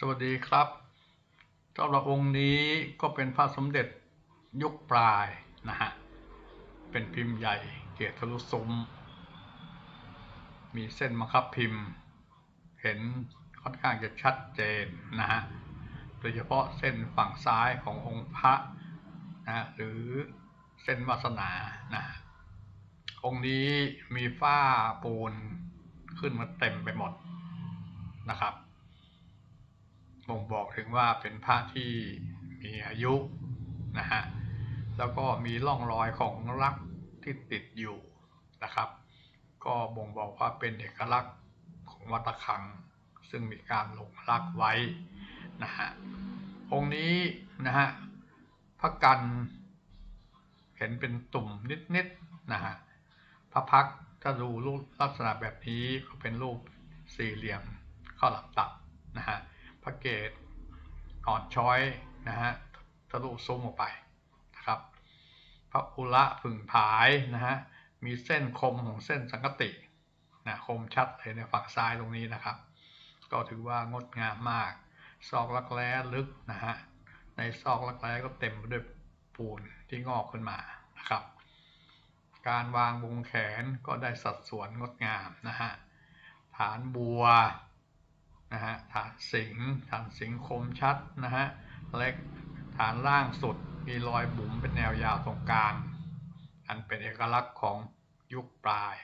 สวัสดีครับสำหรับองค์นี้ก็เป็นพระสมเด็จยุคปลายนะฮะ เป็นพิมพ์ใหญ่เกียรติทะลุซุ้ม มีเส้นบังคับพิมพ์ เห็นค่อนข้างจะชัดเจนนะฮะ โดยเฉพาะเส้นฝั่งซ้ายขององค์พระนะฮะหรือเส้นวาสนานะฮะองค์นี้มีฝ้าปูนขึ้นมาเต็มไปหมดนะครับ บ่งบอกถึงว่าเป็นพระที่มีอายุนะฮะแล้วก็มีร่องรอยของรักที่ติดอยู่นะครับ ก็บ่งบอกว่าเป็นเอกลักษณ์ของวัดตะคัง ซึ่งมีการลงรักไว้นะฮะองค์นี้นะฮะพระกันเห็นเป็นตุ่มนิดๆนะฮะพระพักถ้าดูรูปลักษณะแบบนี้ก็เป็นรูปสี่เหลี่ยมข้อหลับตับนะฮะ ระเกศอ่อนช้อยนะฮะทะลุซุ้มออกไปนะครับพระอุระผึ่งผายนะฮะมีเส้นคมของเส้นสังกตินะคมชัดเลยในฝั่งซ้ายตรงนี้นะครับ ก็ถือว่างดงามมากซอกรักแร้ลึกนะฮะในซอกรักแร้ก็เต็มไปด้วยปูนที่งอกขึ้นมานะครับ การวางวงแขนก็ได้สัดส่วนงดงามนะฮะฐานบัว นะฮะฐานสิงฐานสิงคมชัดนะฮะเล็กฐานล่างสุดมีรอยบุ๋มเป็นแนวยาวตรงกลาง อันเป็นเอกลักษณ์ของยุคปลาย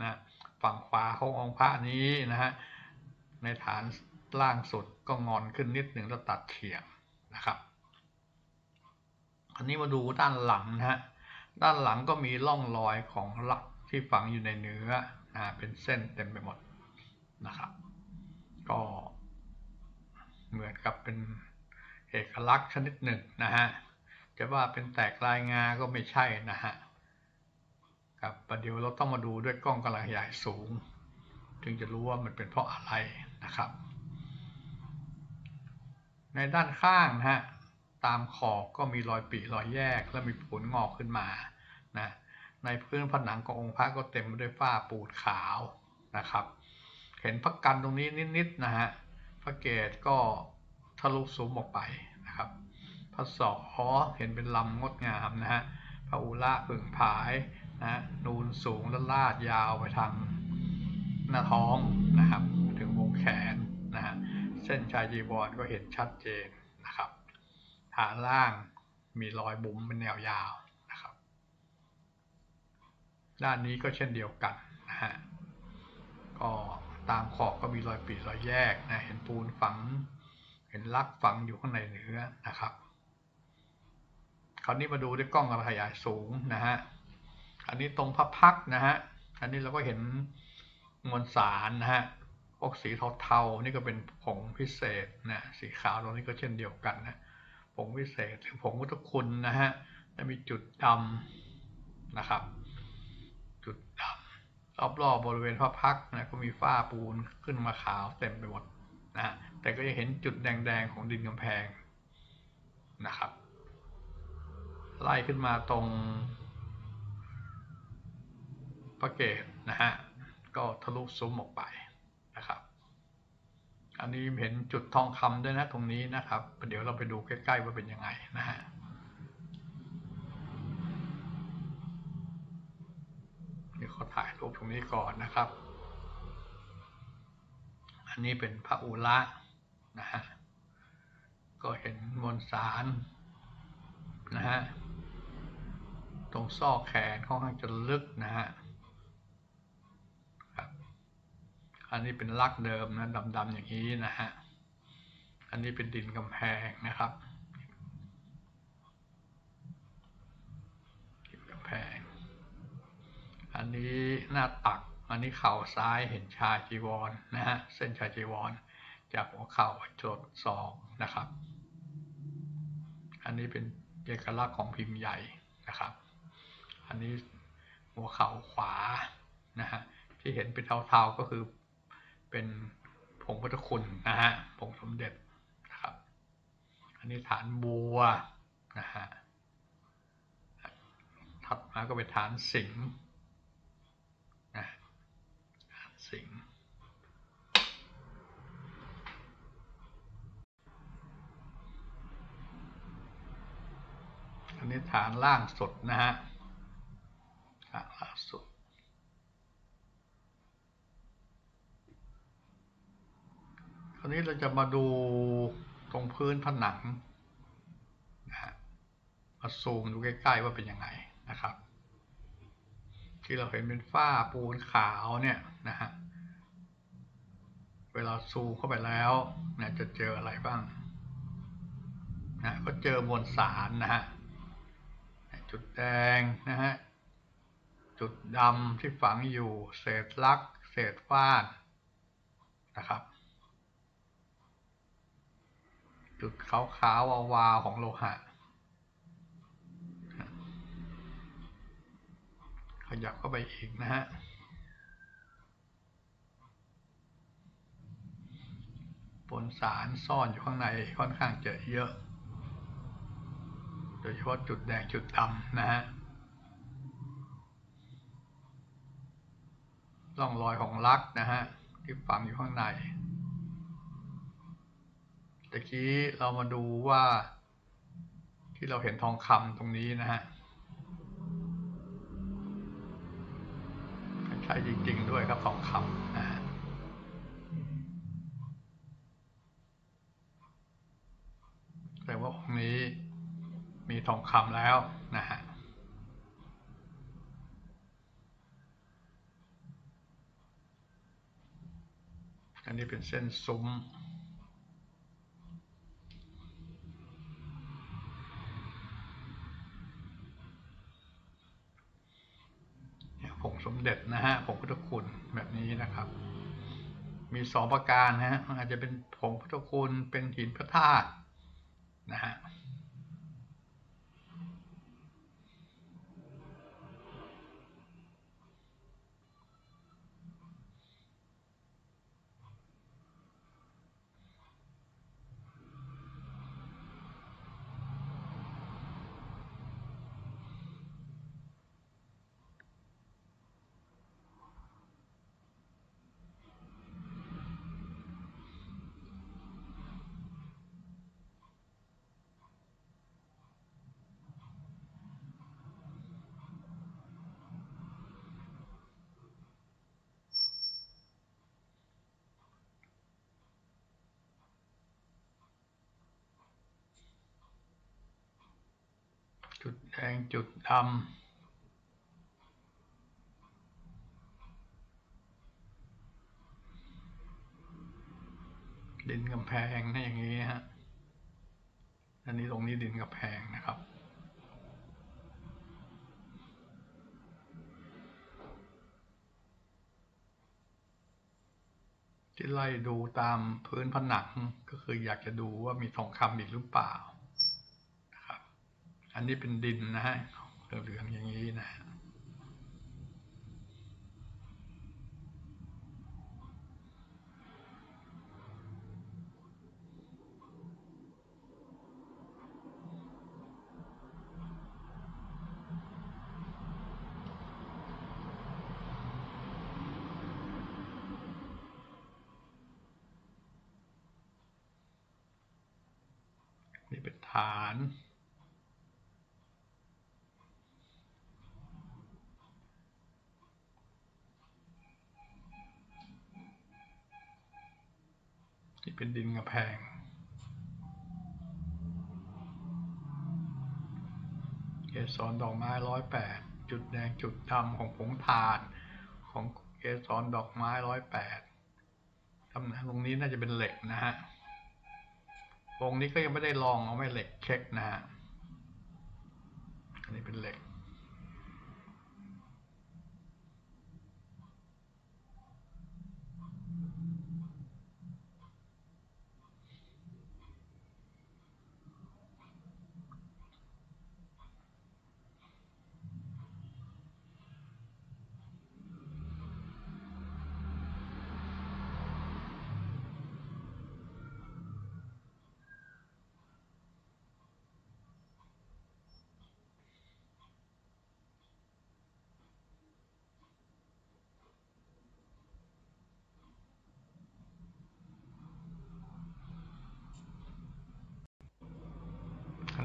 นะฝั่งขวาขององค์พระนี้นะฮะในฐานล่างสุดก็งอนขึ้นนิดหนึ่งแล้วตัดเฉียงนะครับอันนี้มาดูด้านหลังนะฮะด้านหลังก็มีร่องรอยของลักที่ฝังอยู่ในเนื้อนะเป็นเส้นเต็มไปหมดนะครับ ก็เหมือนกับเป็นเอกลักษณ์ชนิดหนึ่งนะฮะจะว่าเป็นแตกลายงาก็ไม่ใช่นะฮะครับประเดี๋ยวเราต้องมาดูด้วยกล้องกำลังขยายสูง จึงจะรู้ว่ามันเป็นเพราะอะไรนะครับ ในด้านข้างนะฮะตามขอบก็มีรอยปีรอยแยกและมีผลงอกขึ้นมานะในพื้นผนังขององค์พระก็เต็มไปด้วยฝ้าปูดขาวนะครับ เห็นพระกันตรงนี้นิดๆนะฮะพระเกศก็ทะลุซุ้มออกไปนะครับพระสอเห็นเป็นลำงดงามนะฮะพระอุระผึ่งผายนะนูนสูงและลาดยาวไปทางหน้าท้องนะครับ ถึงวงแขนนะฮะเส้นชายจีวรก็เห็นชัดเจนนะครับฐานล่างมีรอยบุ๋มเป็นแนวยาวนะครับ ด้านนี้ก็เช่นเดียวกันนะฮะก็ ตามขอบก็มีรอยปีรอยแยกนะเห็นปูนฝัง เห็นลักฝังอยู่ข้างในเนื้อนะครับ คราวนี้มาดูด้วยกล้องกระขยายสูงนะฮะอันนี้ตรงพระพักนะฮะอันนี้เราก็เห็นมวลสารนะฮะพวกสีเทาๆนี่ก็เป็นผงพิเศษนะสีขาวตรงนี้ก็เช่นเดียวกันนะผงพิเศษหรือผงพุทธคุณนะฮะจะมีจุดดำนะครับ รอบๆบบริเวณพระพักนะก็มีฝ้าปูนขึ้นมาขาวเต็มไปหมดนะแต่ก็จะเห็นจุดแดงๆของดินกำแพงนะครับ ไล่ขึ้นมาตรงพระเกศนะฮะก็ทะลุซุ้มออกไปนะครับ อันนี้เห็นจุดทองคำด้วยนะตรงนี้นะครับ เดี๋ยวเราไปดูใกล้ๆว่าเป็นยังไงนะฮะเดี๋ยวเขาถ่าย รูปตรงนี้ก่อนนะครับ อันนี้เป็นพระอุระนะฮะ ก็เห็นมวลสารนะฮะ ตรงซอกแขนค่อนข้างจะลึกนะฮะครับอันนี้เป็นลักเดิมนะดำๆอย่างนี้นะฮะ อันนี้เป็นดินกำแพงนะครับดินกำแพง อันนี้หน้าตัก อันนี้เข่าซ้ายเห็นชายจีวรนะฮะ เส้นชายจีวร จากหัวเข่าจดศอกนะครับ อันนี้เป็นเอกลักษณ์ของพิมพ์ใหญ่นะครับ อันนี้หัวเข่าขวานะฮะ ที่เห็นเป็นเทาๆก็คือเป็นผงพุทธคุณนะฮะ ผงสมเด็จนะครับ อันนี้ฐานบัวนะฮะถัดมาก็เป็นฐานสิงห์นะฐานสิงห์ อันนี้ฐานล่างสุดนะฮะฐานล่างสุด คราวนี้เราจะมาดูตรงพื้นผนังนะฮะมาซูมดูใกล้ๆว่าเป็นยังไงนะครับ ที่เราเห็นเป็นฝ้าปูนขาวเนี่ยนะฮะเวลาซูมเข้าไปแล้วเนี่ยจะเจออะไรบ้างนะก็เจอมวลสารนะฮะ จุดแดงนะฮะ จุดดำที่ฝังอยู่ เศษลัก เศษฟ้านนะครับ จุดขาวๆวาวๆของโลหะ ขยับเข้าไปอีกนะฮะปนสารซ่อนอยู่ข้างในค่อนข้างจะเยอะ โดยเฉพาะจุดแดงจุดดำนะฮะร่องรอยของลักนะฮะที่ฝังอยู่ข้างในตะกี้เรามาดูว่าที่เราเห็นทองคำตรงนี้นะฮะใช่จริง ๆ ด้วยครับทองคำนะฮะ แต่ว่าองค์นี้มี ทองคำแล้วนะฮะอันนี้เป็นเส้นซุ้มผงสมเด็จนะฮะผงพุทธคุณแบบนี้นะครับ มีสองประการนะฮะอาจจะเป็นผงพุทธคุณเป็นหินพระธาตุนะฮะ จุด แดงจุดดำดินกำแพงนะอย่างนี้ฮะ อันนี้ตรงนี้ดินกำแพงนะครับ ที่ไล่ดูตามพื้นผนังก็คืออยากจะดูว่ามีทองคำอีกหรือเปล่า อันนี้เป็นดินนะฮะเหลืองๆอย่างนี้นะนี่เป็นฐาน ที่เป็นดินกระแพง เกสรดอกไม้ร้อยแปดจุดแดงจุดดำของผงทานของเกสรดอกไม้ร้อยแปดตำแหน่งตรงนี้น่าจะเป็นเหล็กนะฮะวงนี้ก็ยังไม่ได้ลองเอาไม่เหล็กเช็คนะฮะ อันนี้เป็นเหล็ก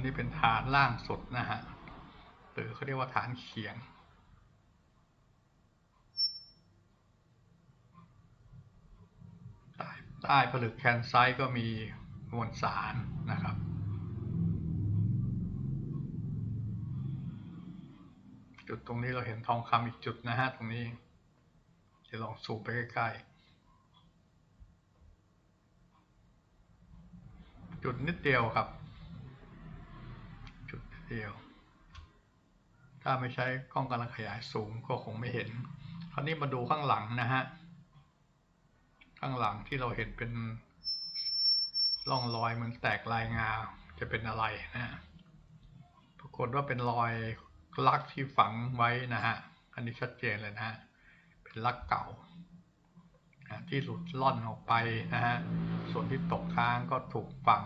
นี้เป็นฐานล่างสุดนะฮะหรือเขาเรียกว่าฐานเขียง ใต้ผลึกแคนไซต์ก็มีมวลสารนะครับ จุดตรงนี้เราเห็นทองคำอีกจุดนะฮะตรงนี้จะลองสูบไปใกล้ๆจุดนิดเดียวครับ เดียว ถ้าไม่ใช้กล้องกำลังขยายสูงก็คงไม่เห็น คราวนี้มาดูข้างหลังนะฮะ ข้างหลังที่เราเห็นเป็นร่องรอยเหมือนแตกลายงา จะเป็นอะไรนะปรากฏว่าเป็นรอยลักที่ฝังไว้นะฮะ อันนี้ชัดเจนเลยนะฮะ เป็นลักเก่าที่หลุดล่อนออกไปนะฮะ ส่วนที่ตกค้างก็ถูกฝัง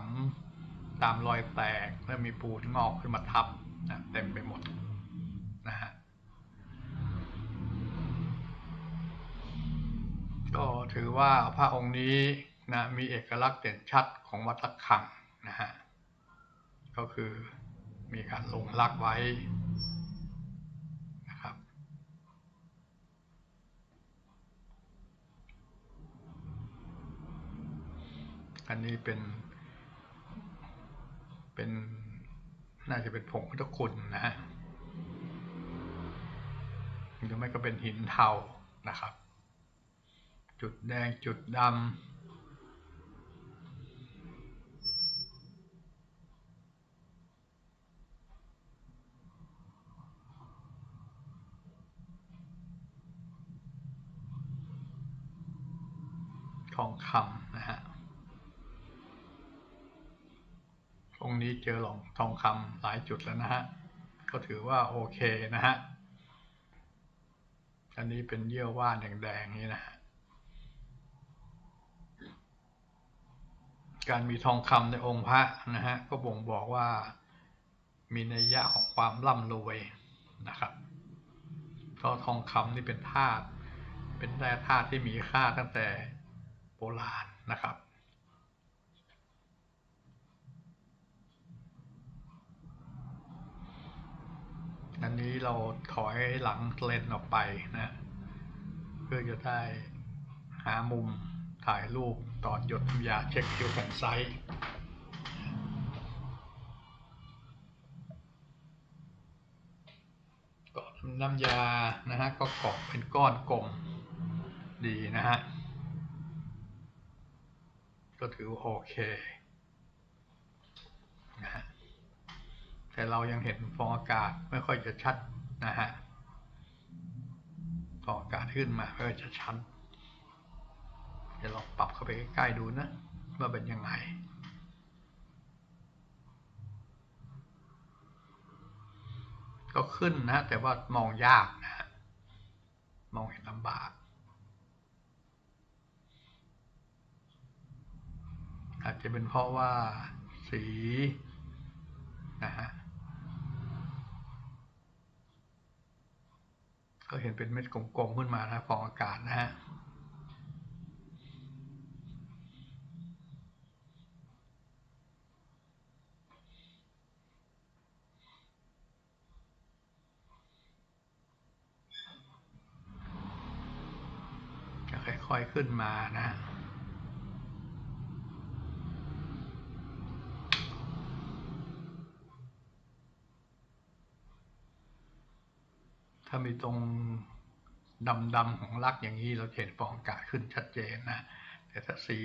ตามรอยแตกและมีปูนงอกขึ้นมาทับนะเต็มไปหมดนะฮะก็ถือว่าพระองค์นี้นะมีเอกลักษณ์เด่นชัดของวัดระฆังนะฮะก็คือมีการลงลักไว้นะครับ อันนี้เป็น เป็นน่าจะเป็นผงพุทธคุณนะหรือไม่ก็เป็นหินเทานะครับ จุดแดงจุดดำทองคำ งนี้เจอหลองทองคำหลายจุดแล้วนะฮะ ก็ถือว่าโอเคนะฮะ อันนี้เป็นเยื่อว่านแดงๆนี่นะฮะ การมีทองคำในองค์พระนะฮะ ก็บ่งบอกว่ามีนัยยะของความร่ำรวยนะครับเพราะทองคำนี่เป็นธาตุ เป็นแร่ธาตุที่มีค่าตั้งแต่โบราณนะครับ อันนี้เราถอยหลังเลนออกไปนะ เพื่อจะได้หามุมถ่ายรูปตอนหยดน้ำยาเช็คคิวแผ่นไซส์ก็น้ำยานะฮะก็เกาะเป็นก้อนกลมดีนะฮะก็ถือโอเคนะฮะ แต่เรายังเห็นฟองอากาศไม่ค่อยจะชัดนะฮะฟองอากาศขึ้นมาไม่ค่อยจะชัดเดี๋ยวลองปรับเข้าไปใกล้ๆดูนะว่าเป็นยังไงก็ขึ้นนะ แต่ว่ามองยากนะฮะมองเห็นลำบาก อาจจะเป็นเพราะว่าสีนะฮะ ก็เห็นเป็นเม็ดกลมๆขึ้นมานะฟองอากาศนะฮะค่อยๆขึ้นมานะ ถ้ามีตรงดำๆของลักอย่างนี้เราเห็นฟองอากาศขึ้นชัดเจนนะ แต่ถ้าสี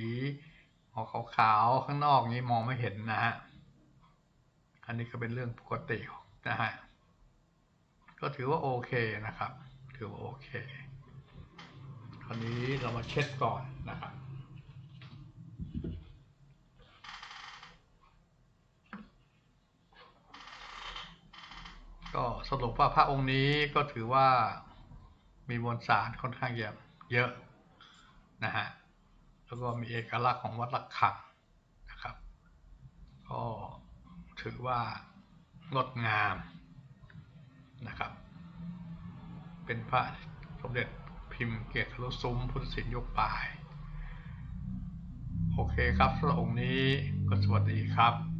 ออกขาวๆข้างนอกนี้มองไม่เห็นนะฮะ อันนี้ก็เป็นเรื่องปกตินะฮะ ก็ถือว่าโอเคนะครับ ถือว่าโอเค คราวนี้เรามาเช็ดก่อนนะครับ ก็สรุปว่าพระองค์นี้ก็ถือว่ามีมวลสารค่อนข้างเยอะเยอะนะฮะแล้วก็มีเอกลักษณ์ของวัดระฆังนะครับ ก็ถือว่างดงามนะครับ เป็นพระสมเด็จพิมพ์เกตทะลุซุ้มพุทธศิลป์ยกปลาย โอเคครับสำหรับองค์นี้ก็สวัสดีครับ